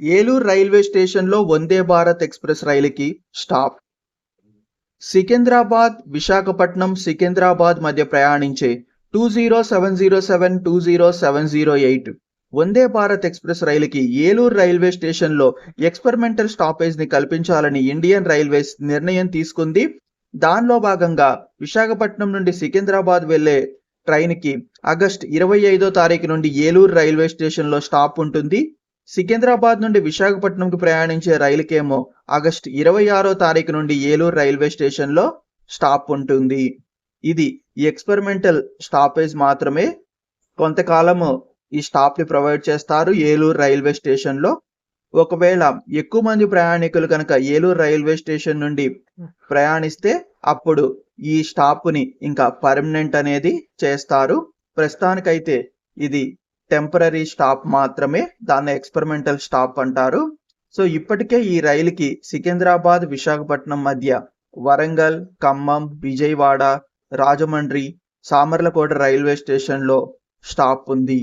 Eluru railway స్టేషన్లో Vande Bharat express రైలుకి stop. Secunderabad Visakhapatnam Secunderabad మధ్య ప్రయాణించే two zero seven zero seven two zero seven zero eight Vande Bharat express రైలుకి Eluru railway స్టేషన్లో experimental స్టాపేజ్ని కల్పించాలని ఇండియన్ రైల్వేస్ నిర్ణయం తీసుకుంది. దానిలో భాగంగా విశాఖపట్నం నుండి సికింద్రాబాద్ వెళ్ళే ట్రైన్కి ఆగస్ట్ ఇరవై ఐదో తారీఖు నుండి ఏలూరు రైల్వే స్టేషన్లో స్టాప్ ఉంటుంది. సికింద్రాబాద్ నుండి విశాఖపట్నంకు ప్రయాణించే రైలుకేమో ఆగస్ట్ ఇరవై ఆరో తారీఖు నుండి ఏలూరు రైల్వే స్టేషన్లో స్టాప్ ఉంటుంది. ఇది ఎక్స్పెరిమెంటల్ స్టాపేజ్ మాత్రమే. కొంతకాలము ఈ స్టాప్ని ప్రొవైడ్ చేస్తారు ఏలూరు రైల్వే స్టేషన్లో. ఒకవేళ ఎక్కువ మంది ప్రయాణికులు కనుక ఏలూరు రైల్వే స్టేషన్ నుండి ప్రయాణిస్తే అప్పుడు ఈ స్టాప్ని ఇంకా పర్మనెంట్ అనేది చేస్తారు. ప్రస్తుతానికైతే ఇది టెంపరీ స్టాప్ మాత్రమే దాన్ని ఎక్స్పెరిమెంటల్ స్టాప్ అంటారు. సో ఇప్పటికే ఈ రైలుకి సికింద్రాబాద్ విశాఖపట్నం మధ్య వరంగల్ ఖమ్మం విజయవాడ రాజమండ్రి సామర్లకోట రైల్వే స్టేషన్లో స్టాప్ ఉంది.